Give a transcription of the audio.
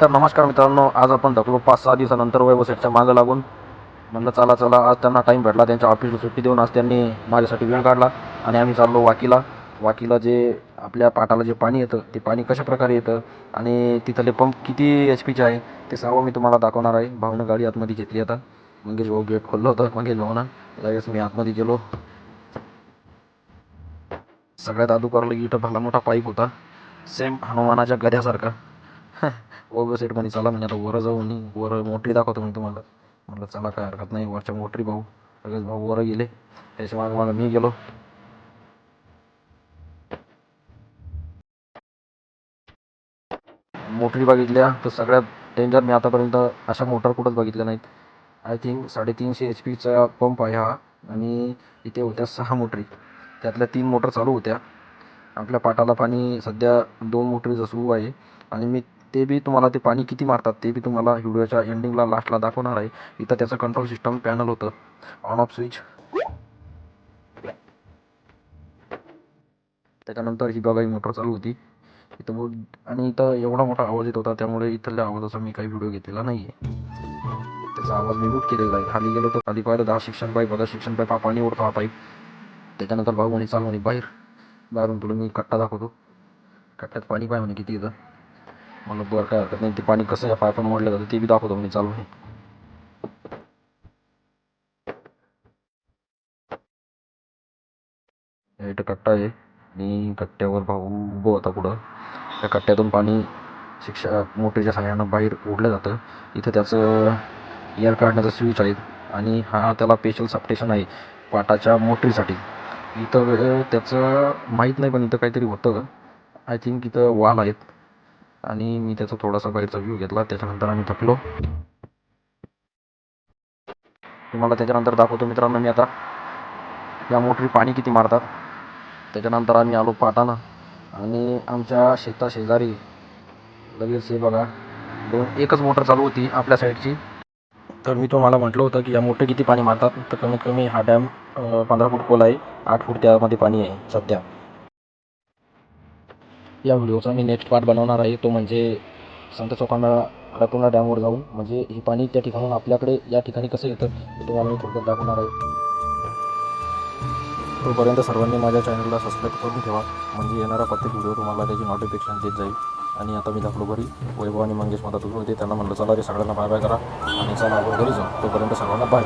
तर नमस्कार मित्रांनो आज आपण ढकलो पाच सहा दिवसानंतर वेबसाईटच्या मागं लागून. म्हणलं चला चला आज त्यांना टाईम भेटला त्यांच्या ऑफिसला सुट्टी देऊन आज त्यांनी माझ्यासाठी वेळ काढला आणि आम्ही चाललो वाकीला. वाकीला जे आपल्या पाटाला जे पाणी येतं ते पाणी कशा प्रकारे येतं आणि तिथले पंप किती एच पीचे आहे ते सर्व मी तुम्हाला दाखवणार आहे. भाऊनं गाडी आतमध्ये घेतली आता. मंगेश भाऊ गेट खोललं होतं. मंगेश भाऊनं. लगेच मी आतमध्ये गेलो. सगळ्यात आदू करलं की इथं भला मोठा पाईप होता. सेम हनुमानाच्या गद्यासारखा सेट म्हणे चला म्हणजे आता वर जाऊ मी वर मोटरी दाखवतो म्हणे तुम्हाला. म्हटलं चला काय हरकत नाही वरच्या मोटरी भाऊ सगळेच भाऊ वर गेले. त्याच्या मागं मागं मी गेलो. मोटरी बघितल्या तर सगळ्यात डेंजर मी आतापर्यंत अशा मोटर कुठंच बघितल्या नाहीत. आय थिंक साडेतीनशे एच पीचा पंप आहे हा. आणि इथे होत्या सहा मोटरी. त्यातल्या तीन मोटर चालू होत्या. आपल्या पाटाला पाणी सध्या दोन मोटरीचं सुरू आहे. आणि मी ते बी तुम्हाला ते पाणी किती मारतात ते बी तुम्हाला व्हिडिओच्या एंडिंगला लास्टला दाखवणार आहे. इथं त्याचं कंट्रोल सिस्टम पॅनल होतं. ऑन ऑफ स्विच त्याच्यानंतर ही बघा ही मोटर चालू होती. इथं बोल आणि इथं एवढा मोठा आवाज येत होता त्यामुळे इथल्या आवाजाचा मी काही व्हिडिओ घेतलेला नाही आहे त्याचा आवाज मी म्यूट केलेला आहे. खाली गेलो तर खाली पाहिलं दहा शिक्षण पाईप बघा शिक्षण पाईप हा पाणी ओढतो हा पाईप त्याच्यानंतर भाऊ म्हणे चालू म्हणे बाहेर. बाहेरून तुला मी कट्टा दाखवतो. कट्ट्यात पाणी पाय म्हणे किती येतं मला बरं काय हरकत नाही. ते पाणी कसं या पायपानं मोडलं जातं ते बी दाखवतो म्हणजे चालू आहे. इथं कट्टा आहे आणि कट्ट्यावर भाऊ उभं होता पुढं. त्या कट्ट्यातून पाणी शिक्षा मोटरीच्या सहाय्यानं बाहेर ओढलं जातं. इथं त्याचं एअर काढण्याचा स्विच आहे आणि हा त्याला स्पेशल सप्टेशन आहे पाटाच्या मोटरीसाठी. इथं त्याचं माहीत नाही पण इथं काहीतरी होतं. आय थिंक इथं वाल आहेत. आणि मी त्याचा थोडासा बाहेरचा व्ह्यू घेतला. त्याच्यानंतर आम्ही थकलो. तुम्हाला त्याच्यानंतर दाखवतो मित्रांनो मी आता. या मोटरी पाणी किती मारतात. त्याच्यानंतर आम्ही आलो पाटाना. आणि आमच्या शेता शेजारी लगेच हे बघा दोन एकच मोटर चालू होती आपल्या साईडची तर मी तुम्हाला म्हटलं होतं की या मोटर किती पाणी मारतात. तर कमीत कमी हा डॅम पंधरा फूट खोल आहे. आठ फूट त्यामध्ये पाणी आहे सध्या. या व्हिडिओचा मी नेक्स्ट पार्ट बनवणार आहे. तो म्हणजे संत चौकांना रतुंडा डॅमवर जाऊन म्हणजे हे पाणी त्या ठिकाणून आपल्याकडे या ठिकाणी कसं येतं ते तुम्हाला मी थोडक्यात दाखवणार आहे. तोपर्यंत सर्वांनी माझ्या चॅनलला सबस्क्राईब करून ठेवा. म्हणजे येणारा प्रत्येक व्हिडिओ तुम्हाला त्याची नोटिफिकेशन देत जाईल. आणि आता मी दाखलो घरी वैभव आणि मंगेश मदत होते त्यांना म्हणलं चला रे सगळ्यांना बाय बाय करा आणि चला आपण घरी जाऊ. तोपर्यंत सर्वांना बाय